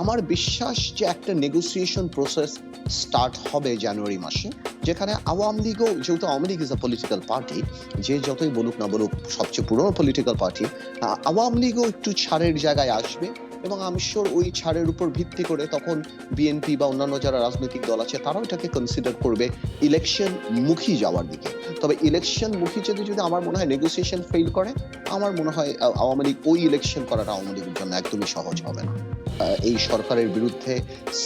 আমার বিশ্বাস যে একটা নেগোসিয়েশন প্রসেস স্টার্ট হবে জানুয়ারি মাসে, যেখানে আওয়ামী লীগও যেহেতু Awami League is a political party যে যতই বলুক না বলুক, সবচেয়ে পুরনো পলিটিক্যাল পার্টি আওয়ামী লীগও একটু ছাড়ের জায়গায় আসবে এবং আমি শিওর ওই ছাড়ের উপর ভিত্তি করে তখন বিএনপি বা অন্যান্য যারা রাজনৈতিক দল আছে, তারাও এটাকে কনসিডার করবে ইলেকশন মুখী যাওয়ার দিকে। তবে ইলেকশন মুখী যদি যদি আমার মনে হয় নেগোসিয়েশন ফেল করে, আমার মনে হয় আওয়ামী লীগ ওই ইলেকশন করাটা আওয়ামী লীগের জন্য একদমই সহজ হবে না। এই সরকারের বিরুদ্ধে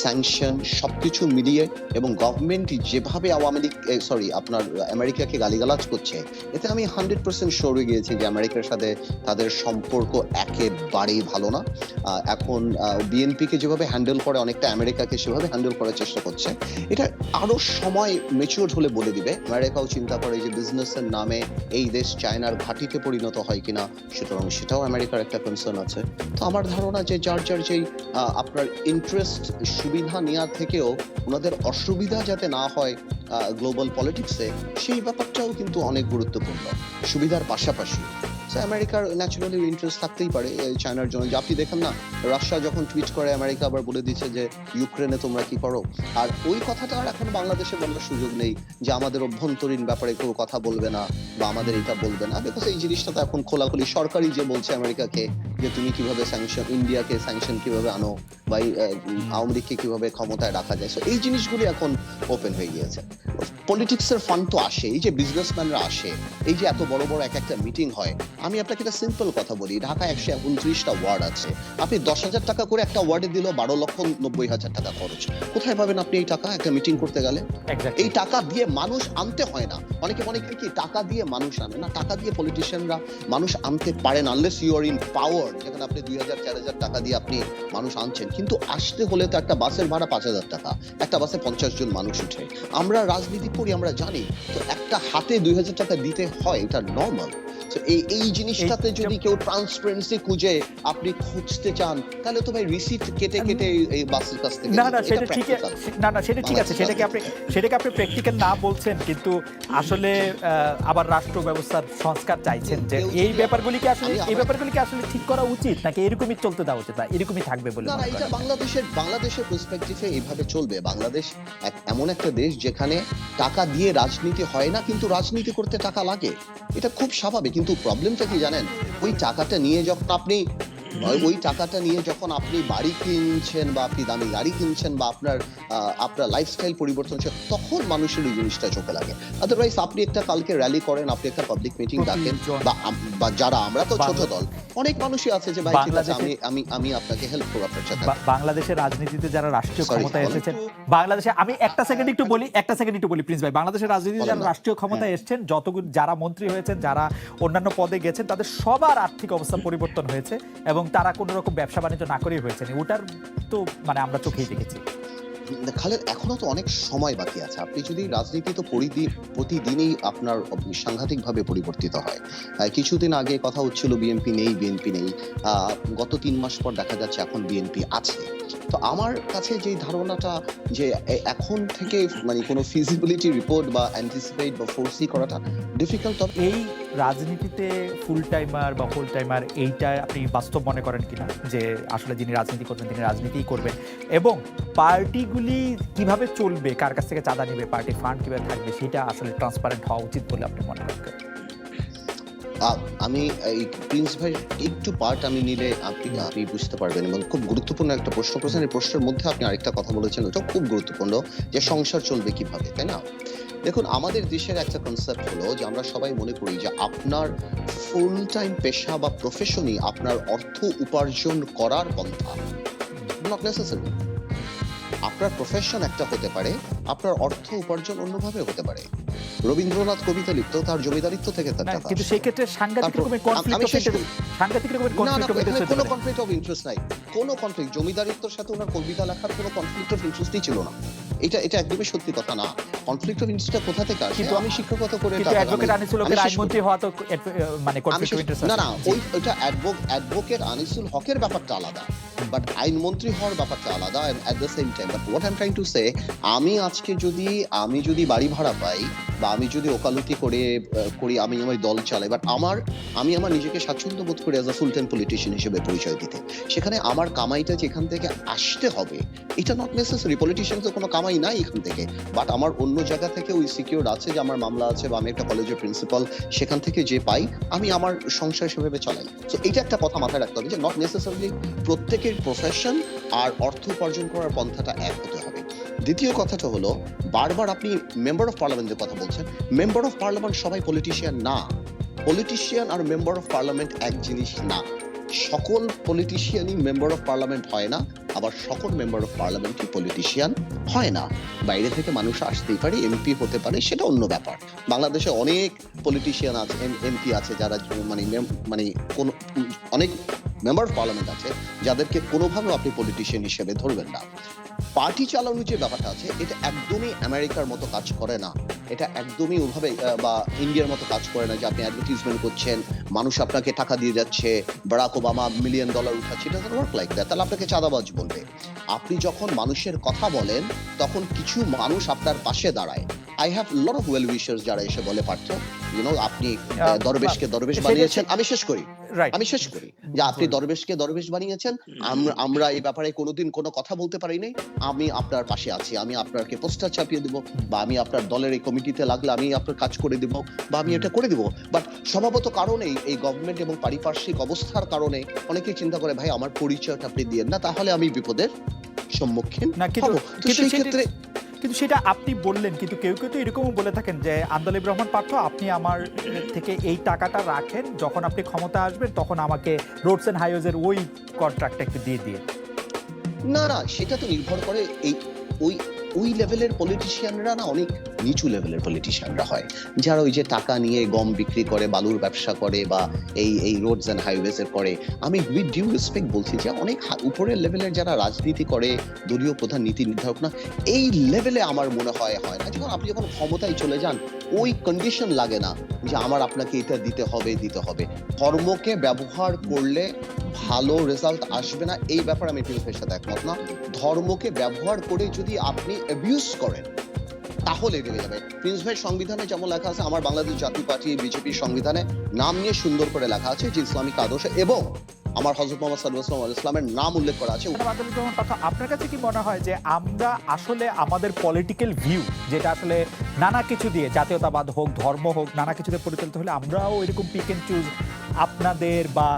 স্যাংশন সব কিছু মিলিয়ে এবং গভর্নমেন্ট যেভাবে আওয়ামী লীগ সরি আপনার আমেরিকাকে গালিগালাজ করছে, এতে আমি হান্ড্রেড পার্সেন্ট হয়ে গিয়েছি যে আমেরিকার সাথে তাদের সম্পর্ক একেবারেই ভালো না। এখন বিএনপিকে যেভাবে হ্যান্ডেল করে, অনেকটা আমেরিকাকে সেভাবে হ্যান্ডেল করার চেষ্টা করছে, এটা আরও সময় মেচিওর হলে বলে দিবে। আমেরিকাও চিন্তা করে যে বিজনেসের নামে এই দেশ চায়নার ঘাঁটিতে পরিণত হয় কিনা, সুতরাং সেটাও আমেরিকার একটা কনসার্ন আছে। তো আমার ধারণা যে যার যার যেই আপনার ইন্টারেস্ট সুবিধা নেওয়ার থেকেও ওনাদের অসুবিধা যাতে না হয় গ্লোবাল পলিটিক্সে সেই ব্যাপারটাও কিন্তু অনেক গুরুত্বপূর্ণ। সুবিধার পাশাপাশি। আমেরিকার ন্যাচুরালি ইন্টারেস্ট থাকতেই পারে চায়নার জন্য। আপনি দেখেন না রাশিয়া যখন টুইট করে আমেরিকা আবার বলে দিচ্ছে যে ইউক্রেনে তোমরা কি করো? আর ওই কথাটা আর এখন বাংলাদেশে বলার সুযোগ নেই যে, আমাদের অভ্যন্তরীণ ব্যাপারে কেউ কথা বলবে না বা আমাদের এটা বলবে না বিকজ এই জিনিসটা তো এখন খোলাখুলি সরকারই যে বলছে আমেরিকাকে যে তুমি কীভাবে স্যাংশন ইন্ডিয়াকে স্যাংশন কীভাবে আনো বা আওয়ামী লীগকে কীভাবে ক্ষমতায় রাখা যায়? এই জিনিসগুলি এখন ওপেন হয়ে গিয়েছে। পলিটিক্সের ফান্ড তো আসে এই যে বিজনেসম্যানরা আসে এই যে এত বড় বড় এক একটা মিটিং হয় আমি আপনাকে একটা সিম্পল কথা বলি ঢাকায় একশো উনত্রিশটা ওয়ার্ড আছে। আপনি দশ হাজার টাকা করে একটা ওয়ার্ডে দিল বারো লক্ষ নব্বই হাজার টাকা খরচ। কোথায় পাবেন আপনি এই টাকা একটা মিটিং করতে গেলে? এই টাকা দিয়ে মানুষ আনতে হয় না। অনেকে মনে করে কি টাকা দিয়ে মানুষ আনে না টাকা দিয়ে পলিটিশিয়ানরা মানুষ আনতে পারেন unless you are in power যেখানে আপনি দুই হাজার, চার হাজার টাকা দিয়ে আপনি মানুষ আনছেন, কিন্তু আসতে হলে তো একটা বাসের ভাড়া পাঁচ হাজার টাকা, একটা বাসে পঞ্চাশ জন মানুষ উঠে। আমরা রাজনীতি করি, আমরা জানি, তো একটা হাতে দুই হাজার টাকা দিতে হয়, এটা নর্মাল এই এই জিনিসটাতে যদি কেউ ট্রান্সপারেন্সি খুঁজে আপনি খুঁজতে চান তাহলে তো ভাই রিসিট কেটে কেটে এই বাসের কাছ থেকে না না সেটা ঠিক। না না সেটা ঠিক আছে সেটাকে আপনি সেটাকে আপনি প্র্যাকটিক্যাল না বলছেন কিন্তু আসলে আবার রাষ্ট্র ব্যবস্থার সংস্কার চাইছেন যে এই ব্যাপারগুলিকে আসলে এই ব্যাপারগুলিকে আসলে ঠিক করা উচিত নাকি এরকমই চলতে দেওয়া উচিত বা এরকমই থাকবে বলে না না এটা? বাংলাদেশের বাংলাদেশের পার্সপেক্টিভে এইভাবে চলবে বাংলাদেশ এক- এমন একটা দেশ যেখানে টাকা দিয়ে রাজনীতি হয় না কিন্তু রাজনীতি করতে টাকা লাগে এটা খুব স্বাভাবিক কিন্তু প্রবলেমটা কি জানেন? ওই টাকাটা নিয়ে যখন আপনি ওই- টাকাটা নিয়ে যখন আপনি বাড়ি কিনছেন বা আপনি দামি গাড়ি কিনছেন বা আপনার আপনার লাইফস্টাইল পরিবর্তন হচ্ছে তখন মানুষের ওই জিনিসটা চোখে লাগে। আদারওয়াইজ আপনি একটা কালকে র্যালি করেন আপনি একটা পাবলিক মিটিং ডাকেন বা যারা আমরা তো ছোট দল অনেক মানুষই আছে যে ভাই ঠিক আছে আমি আমি আমি আপনাকে হেল্প করব আপনার সাথে। বাংলাদেশের রাজনীতিতে যারা রাষ্ট্রীয় ক্ষমতায় এসেছেন বাংলাদেশে আমি একটা সেকেন্ড একটু বলি একটা সেকেন্ড একটু বলি প্লিজ ভাই। বাংলাদেশের রাজনীতিতে যারা হ্যাঁ। রাষ্ট্রীয় ক্ষমতায় এসেছেন যতগুলো যারা মন্ত্রী হয়েছেন যারা অন্যান্য পদে গেছেন তাদের সবার আর্থিক অবস্থা পরিবর্তন হয়েছে এবং তারা কোনো রকম ব্যবসা বাণিজ্য না করেই হয়েছে ওটার তো মানে আমরা চোখেই দেখেছি। খালেদ এখনও তো অনেক সময় বাকি আছে। আপনি যদি রাজনীতি তো প্রতিদিনই আপনার সাংঘাতিক ভাবে পরিবর্তিত হয়। কিছুদিন আগে কথা হচ্ছিল বিএনপি নেই বিএনপি নেই। গত তিন মাস পর দেখা যাচ্ছে এখন বিএনপি আছে। তো আমার কাছে যে ধারণাটা যে এখন থেকে মানে কোনো ফিজিবিলিটি রিপোর্ট বা অ্যান্টিসিপেট বা ফোর্সি করাটা ডিফিকাল্ট এই রাজনীতিতে ফুল টাইমার বা ফুল টাইমার এইটা আপনি বাস্তব মনে করেন কিনা? যে আসলে যিনি রাজনীতি করবেন তিনি রাজনীতিই করবেন। এবং পার্টিগুলি কীভাবে চলবে কার কাছ থেকে চাঁদা নেবে পার্টি ফান্ড কীভাবে থাকবে সেটা আসলে ট্রান্সপারেন্ট হওয়া উচিত বলে আপনি মনে করেন? আমি এই প্রিন্স ভাই একটু পার্ট আমি নিলে আপনি আপনি বুঝতে পারবেন এবং খুব গুরুত্বপূর্ণ একটা প্রশ্ন করেছেন। এই প্রশ্নের মধ্যে আপনি আরেকটা কথা বলেছেন ওটা খুব গুরুত্বপূর্ণ যে সংসার চলবে কীভাবে তাই না? দেখুন, আমাদের দেশের একটা কনসেপ্ট হলো যে আমরা সবাই মনে করি যে আপনার ফুল টাইম পেশা বা প্রফেশনই আপনার অর্থ উপার্জন করার পন্থা। নট নেসেসারি আপনার প্রফেশন একটা হতে পারে, আপনার অর্থ উপার্জন অন্যভাবে হতে পারে। রবীন্দ্রনাথ কবিতা লিখতো তার জমিদারিত্ব থেকে তার টাকা কিন্তু সেই ক্ষেত্রে সাংঘাতিক রকমের কনফ্লিক্ট সাংঘাতিক রকমের কনফ্লিক্ট কোনো কনফ্লিক্ট অফ ইন্টারেস্ট নাই। কোনো কনফ্লিক্ট জমিদারিত্বর সাথে ওনার কবিতা লেখার কোনো কনফ্লিক্ট অফ ইন্টারেস্টই ছিল না। এটা এটা একদমই সত্যি কথা না। কনফ্লিক্ট অফ ইন্টারেস্টটা কোথা থেকে আসে? কিন্তু- আমি শিক্ষকতা করে কিন্তু অ্যাডভোকেট আনিসুল হকের আইনমন্ত্রী হওয়া তো মানে কনফ্লিক্ট অফ ইন্টারেস্ট না না ওই ওইটা অ্যাডভোকেট আনিসুল হকের ব্যাপারটা আলাদা। বাট আইনমন্ত্রী হওয়ার ব্যাপারটা আলাদা at the same time but what I am trying to say আমি আজকে যদি, আমি যদি বাড়ি ভাড়া পাই বা আমি যদি ওকালতি করে করি, আমি আমার দল চালাই বাট আমার, আমি আমার নিজেকে স্বাচ্ছন্দ্য বোধ করি as a full time politician হিসেবে পরিচয় দিতে। সেখানে আমার কামাইটা যেখান থেকে আসতে হবে, এটা নট নেসেসারি পলিটিশিয়ান তো কোনো কামাই নাই এখান থেকে। বাট আমার অন্য জায়গা থেকে ওই সিকিউর আছে, যে আমার মামলা আছে বা আমি একটা কলেজের প্রিন্সিপাল সেখান থেকে যে পাই, আমি আমার সংসার সেভাবে চালাই। তো এটা একটা কথা মাথায় রাখতে হবে যে নট নেসেসারিলি প্রত্যেকের প্রফেশন আর অর্থ উপার্জন করার পন্থাটা এক হতে হবে। দ্বিতীয় কথাটা হলো, বারবার আপনি মেম্বার অফ পার্লামেন্টের কথা বলছেন। মেম্বার অফ পার্লামেন্ট সবাই পলিটিশিয়ান না। পলিটিশিয়ান আর মেম্বার অফ পার্লামেন্ট এক জিনিস না। সকল পলিটিশিয়ানই মেম্বার অফ পার্লামেন্ট হয় না, আবার সকল মেম্বার অফ পার্লামেন্টই পলিটিশিয়ান হয় না। বাইরে থেকে মানুষ আসতেই পারে এমপি হতে পারে, সেটা অন্য ব্যাপার। বাংলাদেশে অনেক পলিটিশিয়ান আছে এমপি আছে, যারা মানে মানে কোন অনেক মেম্বার অফ পার্লামেন্ট আছে, যাদেরকে কোনোভাবে আপনি পলিটিশিয়ান হিসেবে ধরবেন না। পার্টি চালানোর যে ব্যাপারটা আছে, এটা একদমই আমেরিকার মতো কাজ করে না। এটা একদমই ওভাবে বা ইন্ডিয়ার মতো কাজ করে না যে আপনি অ্যাডভার্টিজমেন্ট করছেন মানুষ আপনাকে টাকা দিয়ে যাচ্ছে বারাক ওবামা মিলিয়ন ডলার উঠাচ্ছে এটা ওয়ার্ক লাইক দ্যাট তাহলে আপনাকে চাঁদাবাজ বলবে। আপনি যখন মানুষের কথা বলেন তখন কিছু মানুষ আপনার পাশে দাঁড়ায়। I have lot of well wishers যারা এসে বলে পার্থ ইউ নো আপনি দরবেশকে দরবেশ বানিয়েছেন আমি শেষ করি। আমি শেষ করি। যে আপনি দরবেশকে দরবেশ বানিয়েছেন আমরা এই ব্যাপারে কোনোদিন কোনো কথা বলতে পারিনি। আমি আপনার পাশে আছি আমি আপনাকে পোস্টার ছাপিয়ে দিব বা আমি আপনার দলের এই কমিটিতে লাগলে আমি আপনার কাজ করে দিব বা আমি এটা করে দিব। বাট স্বভাবত কারণেই এই গভর্নমেন্ট এবং পারিপার্শ্বিক অবস্থার কারণে অনেকেই চিন্তা করে ভাই আমার পরিচয়টা আপনি দিয়েন না তাহলে আমি বিপদের সম্মুখীন না কিন্তু হব। তো সেই ক্ষেত্রে কিন্তু সেটা আপনি বললেন, কিন্তু কেউ কেউ তো এরকমও বলে থাকেন যে আন্দোলিব রহমান পার্থ আপনি আমার থেকে এই টাকাটা রাখেন, যখন আপনি ক্ষমতা আসবেন, তখন আমাকে রোডস অ্যান্ড হাইওয়েজের ওই কন্ট্রাক্টটা একটু দিয়ে দিয়ে না না, সেটা তো নির্ভর করে এই, ওই ওই লেভেলের পলিটিশিয়ানরা না অনেক নিচু লেভেলের পলিটিশিয়ানরা হয়। যারা ওই যে টাকা নিয়ে গম বিক্রি করে, বালুর ব্যবসা করে বা এই এই রোডস অ্যান্ড হাইওয়েজ এর করে, আমি উইথ ডিউ রেসপেক্ট বলছি যে অনেক উপরের লেভেলের যারা রাজনীতি করে, দলীয় প্রধান, নীতি নির্ধারক না, এই লেভেলে আমার মনে হয় হয় না। যখন আপনি যখন ক্ষমতায় চলে যান, ওই কন্ডিশন লাগে না যে আমার আপনাকে এটা দিতে হবে দিতে হবে। ধর্মকে ব্যবহার করলে ভালো রেজাল্ট আসবে না, এই ব্যাপারে আমি প্রিন্সের সাথে একমত না। ধর্মকে ব্যবহার করে যদি আপনি অ্যাবিউজ করেন, তাহলে রেগে যাবে প্রিন্স ভাই সংবিধানে যেমন লেখা আছে, আমার বাংলাদেশ জাতীয় পার্টি, বিজেপির সংবিধানে নাম নিয়ে সুন্দর করে লেখা আছে যে ইসলামিক আদর্শ এবং আমার হজরত মোহাম্মদ সাল্লাহ ইসলামের নাম উল্লেখ করা আছে। পার্থ আপনার কাছে কি মনে হয় যে আমরা আসলে আমাদের পলিটিক্যাল ভিউ যেটা আসলে নানা কিছু দিয়ে, জাতীয়তাবাদ হোক, ধর্ম হোক, নানা কিছুতে পরিচালিত হলে আমরাও এরকম পিক এন্ড চুজ আপনাদের বা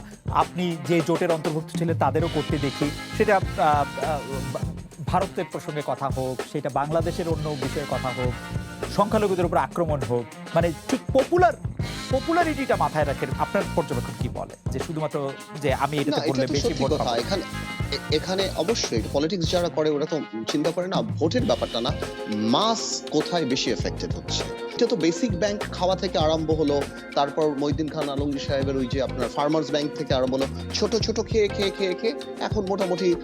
আপনি যে জোটের অন্তর্ভুক্ত ছিলেন তাদেরও করতে দেখি। সেটা ভারতের প্রসঙ্গে কথা হোক সেটা বাংলাদেশের অন্য বিষয়ে কথা হোক সংখ্যালঘুদের উপর আক্রমণ হোক মানে ঠিক পপুলার পপুলারিটিটা মাথায় রাখেন। আপনার পর্যবেক্ষণ কি বলে? যে শুধুমাত্র যে আমি এটা বললে বেশি এখানে এখানে অবশ্যই পলিটিক্স যারা করে, ওরা তো চিন্তা করে না, ভোটের ব্যাপারটা না মাস কোথায় বেশি এফেক্টেড হচ্ছে? এটা তো বেসিক ব্যাংক খাওয়া থেকে আরম্ভ হলো, তারপর মইদিন খান, আলমগীর সাহেবের ওই যে আপনার ফার্মার্স ব্যাংক থেকে আরম্ভ হলো, ছোট ছোট খেয়ে খেয়ে খেয়ে খেয়ে এখন মোটামুটি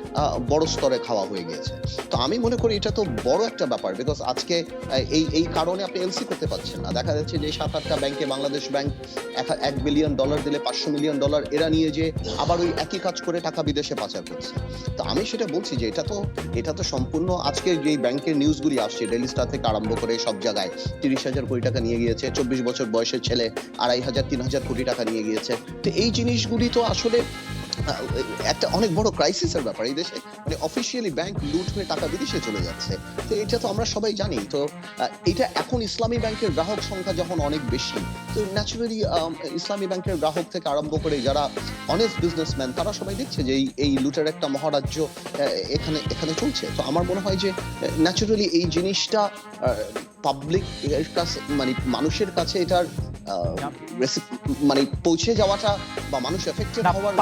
বড় স্তরে খাওয়া হয়ে গিয়েছে। তো আমি মনে করি এটা তো বড় একটা ব্যাপার বিকজ আজকে এই এই কারণে আপনি এলসি করতে পারছেন না। দেখা যাচ্ছে যে সাত আটটা ব্যাংকে বাংলাদেশ ব্যাংক এক- বিলিয়ন ডলার দিলে পাঁচশো মিলিয়ন ডলার এরা নিয়ে যে আবার ওই একই কাজ করে টাকা বিদেশে পাচার করছে। তো আমি সেটা বলছি যে এটা তো এটা তো সম্পূর্ণ আজকে যে ব্যাংকের নিউজগুলি আসছে ডেলি স্টার থেকে আরম্ভ করে সব জায়গায় তিরিশ হাজার কোটি টাকা নিয়ে গিয়েছে, চব্বিশ বছর বয়সের ছেলে, আড়াই হাজার, তিন হাজার কোটি টাকা নিয়ে গিয়েছে। তো এই জিনিসগুলি তো আসলে একটা অনেক বড় ক্রাইসিসের ব্যাপার। এই দেশে মানে অফিসিয়ালি ব্যাংক লুট হয়ে টাকা বিদেশে চলে যাচ্ছে। তো এটা তো আমরা সবাই জানি। তো এটা এখন ইসলামী ব্যাংকের গ্রাহক সংখ্যা যখন অনেক বেশি, তো ন্যাচুরালি ইসলামী ব্যাংকের গ্রাহক থেকে আরম্ভ করে যারা অনেস্ট বিজনেসম্যান তারা সবাই দেখছে যে এই এই লুটের একটা মহারাজ্য এখানে এখানে চলছে। তো আমার মনে হয় যে ন্যাচুরালি এই জিনিসটা পাবলিক মানে মানুষের কাছে এটার মানে পৌঁছে যাওয়াটা বা মানুষ এফেক্টেড হওয়ার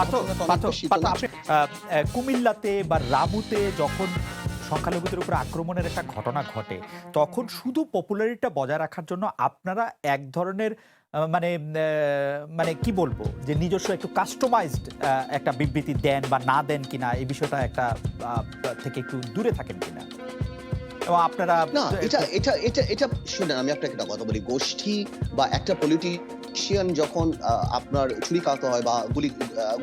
কুমিল্লাতে বা রামুতে যখন সংখ্যালঘুদের উপর আক্রমণের একটা ঘটনা ঘটে তখন শুধু পপুলারিটিটা বজায় রাখার জন্য আপনারা এক ধরনের মানে মানে কি বলব যে নিজস্ব একটু কাস্টমাইজড একটা বিবৃতি দেন বা না দেন কিনা এই বিষয়টা একটা থেকে একটু দূরে থাকেন কিনা? এবং আপনারা না এটা এটা এটা এটা শুনেন আমি আপনাকে একটা কথা বলি। গোষ্ঠী বা একটা পলিটিশিয়ান যখন আপনার ছুরিকাহত হয় বা গুলি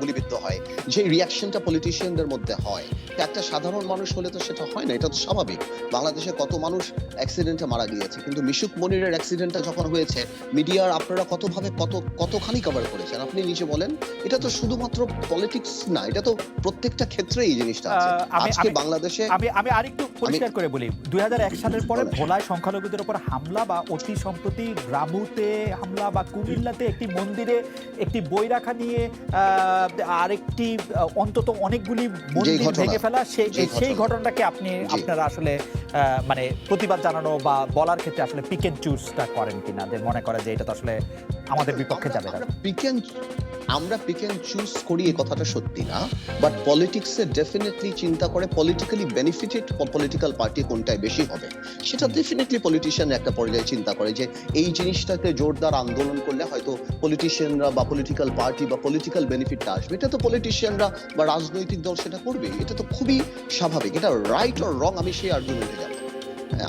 গুলিবিদ্ধ হয় যে রিয়াকশনটা পলিটিশিয়ানদের মধ্যে হয় একটা সাধারণ মানুষ হলে তো সেটা হয় না এটা তো স্বাভাবিক। বাংলাদেশে কত মানুষ অ্যাক্সিডেন্টে মারা গিয়েছে কিন্তু মিশুক মনিরের অ্যাক্সিডেন্টটা যখন হয়েছে মিডিয়ার আপনারা কতভাবে কত কতখানি কভার করেছেন? আপনি নিজে বলেন এটা তো শুধুমাত্র পলিটিক্স না এটা তো প্রত্যেকটা ক্ষেত্রে এই জিনিসটা আছে। আজকে বাংলাদেশে আমি আমি আরেকটু পরিষ্কার করে বলি দুই সালের পরে ভোলায় সংখ্যালঘুদের উপর হামলা বা অতি সম্প্রতি রামুতে হামলা বা কুমিল্লাতে একটি মন্দিরে একটি বই রাখা নিয়ে আরেকটি অন্তত অনেকগুলি মন্দির ভেঙে ফেলা সেই সেই ঘটনা। ঘটনাটাকে আপনি আপনারা আসলে আহ, মানে প্রতিবাদ জানানো বা বলার ক্ষেত্রে আসলে পিক এন্ড চুজটা করেন কিনা? যে মনে করে যে এটা তো আসলে আমাদের বিপক্ষে যাবে না। পিক এন্ড আমরা পিক এন্ড চুজ করি এই কথাটা সত্যি না বাট পলিটিক্সে ডেফিনেটলি চিন্তা করে পলিটিক্যালি বেনিফিটেড পলিটিক্যাল পার্টি কোনটায় বেশি হবে সেটা ডেফিনেটলি পলিটিশিয়ান একটা পর্যায়ে চিন্তা করে যে এই জিনিসটাকে জোরদার আন্দোলন করলে হয়তো পলিটিশিয়ানরা বা পলিটিক্যাল পার্টি বা পলিটিক্যাল বেনিফিটটা আসবে। এটা তো পলিটিশিয়ানরা বা রাজনৈতিক দল সেটা করবে এটা তো খুবই স্বাভাবিক এটা রাইট অর রং আমি সেই আর্গুমেন্টে যাব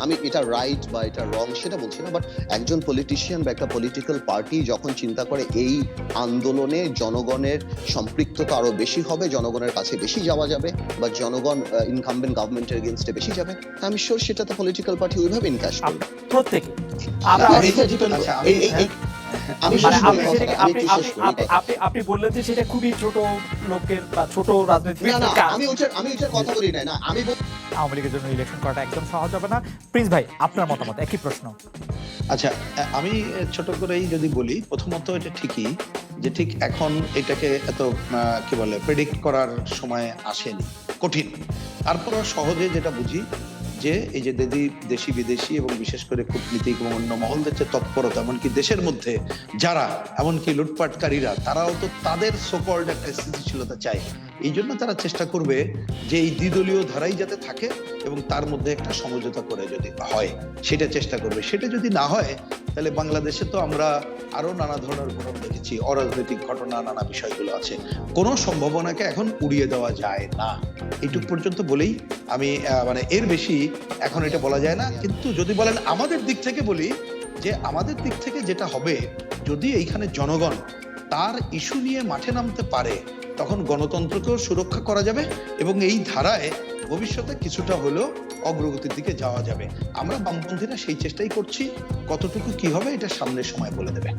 আমি এটা রাইট বা এটা রং সেটা বলছি না বাট একজন পলিটিশিয়ান বা একটা পলিটিক্যাল পার্টি যখন চিন্তা করে এই আন্দোলনে জনগণের সম্পৃক্ততা আরও বেশি হবে জনগণের কাছে বেশি যাওয়া যাবে বা জনগণ ইনকামবেন্ট গভর্নমেন্টের এগেনস্টে বেশি যাবে আমি শিওর সেটাতে পলিটিক্যাল পার্টি ওইভাবে ইনকাশ করবে। প্রত্যেকে। আপনি বললেন যে সেটা খুবই ছোট লোকের বা ছোট কাজ। আমি ওইটার কথা বলি না না আমি আওয়ামী লীগের জন্য ইলেকশন করাটা একদম সহজ হবে না। প্রিন্স ভাই, আপনার মতামত, একই প্রশ্ন। আচ্ছা আমি ছোট করেই যদি বলি, প্রথমত এটা ঠিকই যে ঠিক এখন এটাকে এত কি বলে প্রেডিক্ট করার সময় আসেনি, কঠিন। তারপরও সহজে যেটা বুঝি যে এই যে দেদি, দেশি, বিদেশি এবং বিশেষ করে কূটনীতিক এবং অন্য মহলদের যে তৎপরতা, এমনকি দেশের মধ্যে যারা, এমনকি লুটপাটকারীরা, তারাও তো তাদের সোকল্ড একটা স্থিতিশীলতা চায়। এই জন্য তারা চেষ্টা করবে যে এই দ্বিদলীয় ধারাই যাতে থাকে এবং তার মধ্যে একটা সমঝোতা করে যদি হয়, সেটা চেষ্টা করবে। সেটা যদি না হয়, তাহলে বাংলাদেশে তো আমরা আরও নানা ধরনের ঘটনা দেখেছি, অরাজনৈতিক ঘটনা, নানা বিষয়গুলো আছে। কোনো সম্ভাবনাকে এখন উড়িয়ে দেওয়া যায় না। এইটুক পর্যন্ত বলেই আমি মানে এর বেশি এখন এটা বলা যায় না। কিন্তু যদি বলেন আমাদের দিক থেকে বলি, যে আমাদের দিক থেকে যেটা হবে, যদি এইখানে জনগণ তার ইস্যু নিয়ে মাঠে নামতে পারে তখন গণতন্ত্রকেও সুরক্ষা করা যাবে এবং এই ধারায় ভবিষ্যতে কিছুটা হলেও অগ্রগতির দিকে যাওয়া যাবে। আমরা বামপন্থীরা সেই চেষ্টাই করছি। কতটুকু কি হবে, এটা সামনের সময় বলে দেবে।